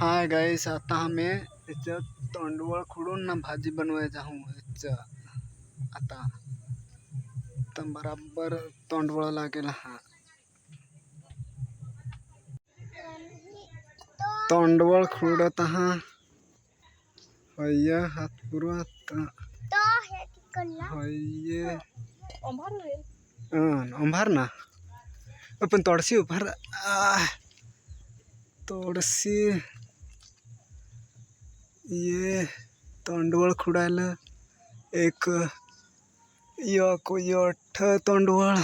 Hi guys आता आम्ही याचं तोंडवळ खुडून ना भाजी बनवायचं आहो याचं आता. तर बराबर तोंडवळ लागेल हा. तोंडवळ खुडत हा. हय्य हात पुरवत. हय्ये अं, अंभार ना. पण तोडशी उभार. तोडशी. ये तोंडवळ खुडायला एक एक यठ तोंडवळ.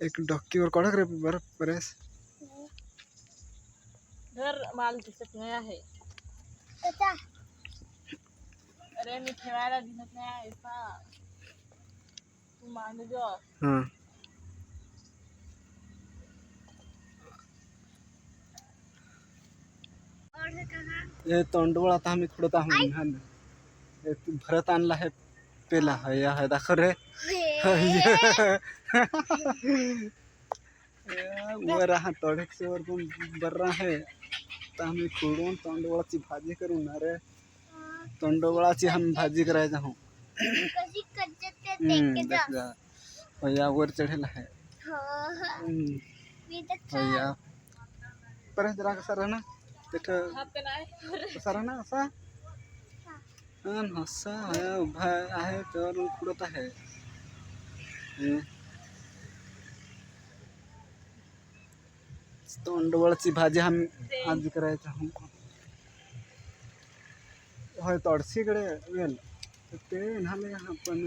एक डॉक्कीवर कडक रे बरं बरेच घर माल दिसत नाही आहे. अरे मी ठेवायला दिसत नाही आहे तू मान जो हाँ हे तोंडवळ आता आम्ही खुडत आहोत हा ना. हे भरत आणला आहे पेला. हया है दाखव रे. वर हा तोडेक्षवर पण बर्रा आहे तर आम्ही खुडून तोंडवळाची भाजी करू ना रे तोंडवळाची आम्ही भाजी करायचं हम्म, देख जा. हया वर चढेल आहे. हम्म, हया परत जरा कसा राहणार तिथं हात नाही असा? हा असा आहे उभा आहे त्यावरून खुडत आहे. हे. तोंडवळची भाजी आम्ही आज करायचं आहोत होय तोडशीकडे वेल. तर ते झाले हा पण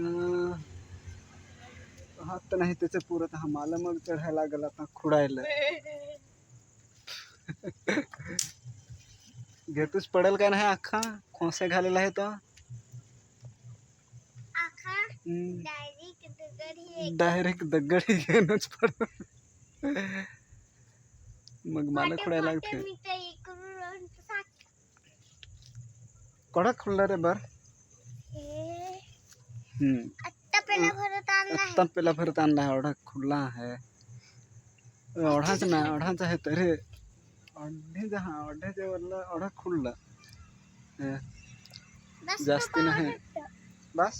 हात तर नाही त्याचं पुरत हा. मला मग चढायला लागेल आता खुडायला. घेतूच पडेल काय नाही अख्खा खोसे घालेला आहे तो? डायरेक्ट दगड घेऊनच पड मग मला खुडायला लागते कडक खुडला रे बर। हम्म। आत्ता पेला भरत आणला आहे एवढा खुडला आहे एवढाच नाही एवढाच आहे तरी हा वरला हे, जास्ती नाही। बस?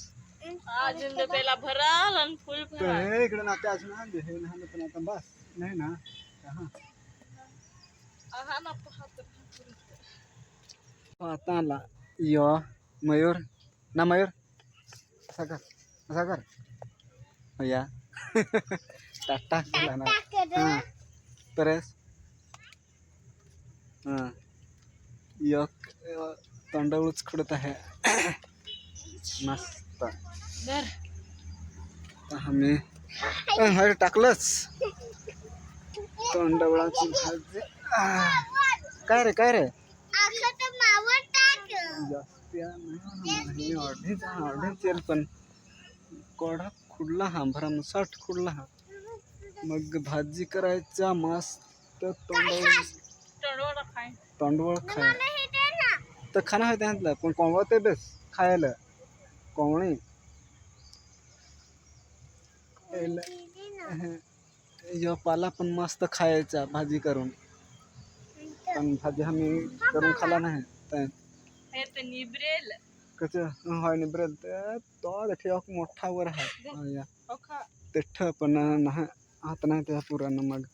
अजून ते पहिला भराल आणि फुल तर भराल। हे इकडे नाते अजून आणले हे नाही पण आता बस नाही ना हा हा ना आला यो मयूर ना मयूर? असा कर असा कर या टाटा केला ना। हाँ परेस एक तोंडावळच खुडत आहे. मस्त धर आता आम्ही अं, अरे टाकलंच. तोंडावळाची भाजी. आह. काय रे काय रे? जास्ती नाही अर्धीच हा अर्धीच येईल पण. कोडा खुडला हा भरमसाठ खुडला हा. मग भाजी करायचा मस्त तोंडवळ तळवळ खाय तोंडवळ खाय तर खाणं आहे त्यातलं पण कोंबडा ते बेस खायला कोंबडी यो पाला पण मस्त खायचा भाजी करून। पण भाजी आम्ही करून खाला नाही तर हे तर निब्रेल। कसं होय निब्रेल तर तो देखील एक मोठा वर आहे हा, हो तिठ पण नाही हात नाही त्या पुरानं मग।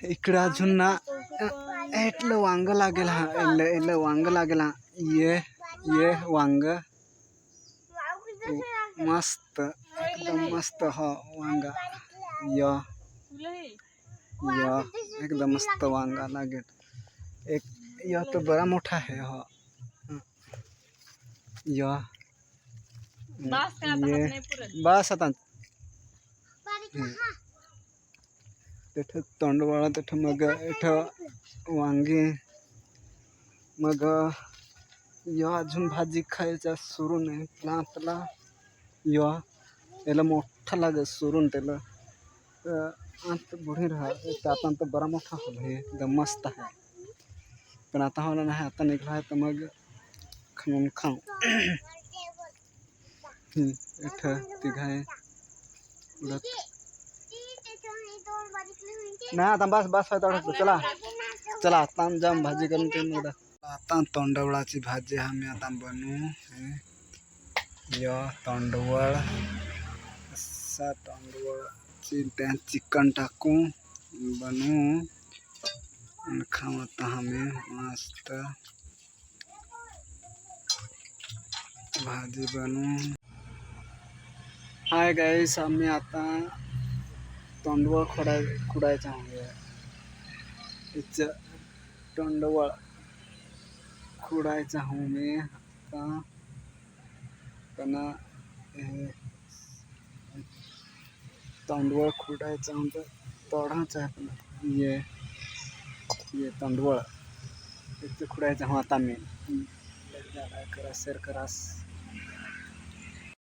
इकडे अजून ना इथलं वांग लागेल हा वांग लागेल हा। ये ये वांग। मस्त एकदम मस्त हो वांगा। य एकदम मस्त वांगा लागेल। एक य तो बड़ा मोठा है हो। य बास ये बस आता तिथं तोंडवाळा तिथं मग इथं वांगी मग यो अजून भाजी खायचा सुरून आहे आपला आपला य याला मोठा लागत सुरून त्याला. तर आता बुढी राहा. आता तर बरा मोठा हवा हे एकदम मस्त आहे. पण आता होला नाही. आता निघला आहे तर मग खाऊन खाऊ. इथं तिघ आहे. उडत नाही आता बस बस आहे तेवढं चला. चला, आता आम जाम भाजी करून ते मग दाख- आता तोंडवळाची भाजी आम्ही आता बनवू, हे. य, तोंडवळ. असा तोंडवळची त्यात चिकन टाकू, बनवू. आणि खाऊ आता आम्ही मस्त. भाजी बनवू. हाय गाईस आम्ही आता तोंडवळ खोडाय, खुडायचं तिचं तोंडवळ खुडायचं हूँ मी. पण, हे, तोंडवळ खुडायचं हूँ तोडायचं आहे ये ये तिचं खुडायचं हूँ आता मी. करा शेअर करा.